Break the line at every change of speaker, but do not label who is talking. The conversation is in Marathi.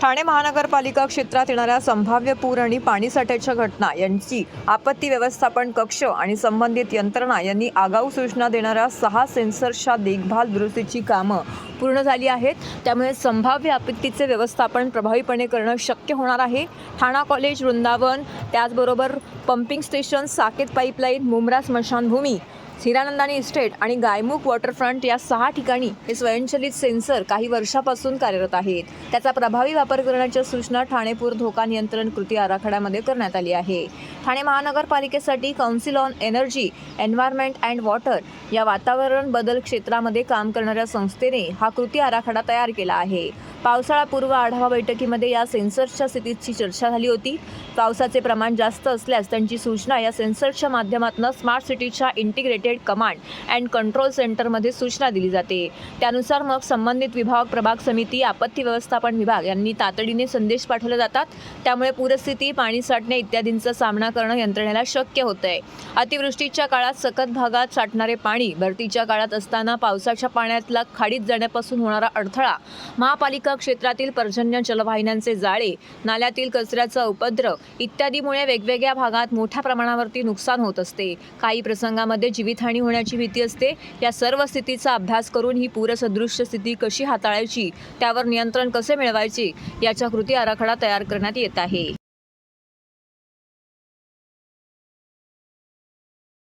ठाणे महानगरपालिका क्षेत्रात येणाऱ्या संभाव्य पूर आणि पाणीसाठ्याच्या घटना यांची आपत्ती व्यवस्थापन कक्ष आणि संबंधित यंत्रणा यांनी आगाऊ सूचना देणाऱ्या सहा सेन्सर्सच्या देखभाल दुरुस्तीची कामं पूर्ण झाली आहेत. त्यामुळे संभाव्य आपत्तीचे व्यवस्थापन प्रभावीपणे करणं शक्य होणार आहे. ठाणा कॉलेज वृंदावन त्याचबरोबर pumping station Saket pipeline Mumbra स्मशानभूमी हिरानंदानी इस्टेट आणि गायमुख वॉटरफ्रंट या सहा ठिकाणी हे स्वयंचलित सेन्सर काही वर्षापासून कार्यरत आहेत. त्याचा प्रभावी वापर करण्याच्या सूचना ठाणेपूर धोका नियंत्रण कृती आराखड्यामध्ये करण्यात आली आहे. Thane महानगरपालिकेसाठी council on energy environment and water या वातावरण बदल क्षेत्रामध्ये काम करणाऱ्या संस्थेने हा कृती आराखडा तयार केला आहे. पावसाळापूर्व आढावा बैठकीमध्ये या सेन्सर्सच्या स्थितीची चर्चा झाली होती. पावसाचे प्रमाण जास्त असल्यास त्यांची सूचना या सेन्सर्सच्या माध्यमातून स्मार्ट सिटीच्या इंटिग्रेटेड कमांड अँड कंट्रोल सेंटरमध्ये सूचना दिली जाते. त्यानुसार मग संबंधित विभाग प्रभाग समिती आपत्ती व्यवस्थापन विभाग यांनी तातडीने संदेश पाठवले जातात. त्यामुळे पूरस्थिती पाणी साठणे इत्यादींचा सामना करणं यंत्रणेला शक्य होत आहे अतिवृष्टीच्या काळात सखत भागात साठणारे पाणी भरतीच्या काळात असताना पावसाच्या पाण्यातला खाडीत जाण्यापासून होणारा अडथळा महापालिका क्षेत्रातील पर्जन्य जलवाहिन्यांचे जाळे नाल्यातील कचऱ्याचा उपद्रव इत्यादीमुळे वेगवेगळ्या भागात मोठ्या प्रमाणावरती नुकसान होत असते. काही प्रसंगामध्ये जीवितहानी होण्याची भीती असते. या सर्व स्थितीचा अभ्यास करून ही पूरसदृश्य स्थिती कशी हाताळायची त्यावर नियंत्रण कसे मिळवायचे याच्या कृती आराखडा तयार करण्यात येत आहे.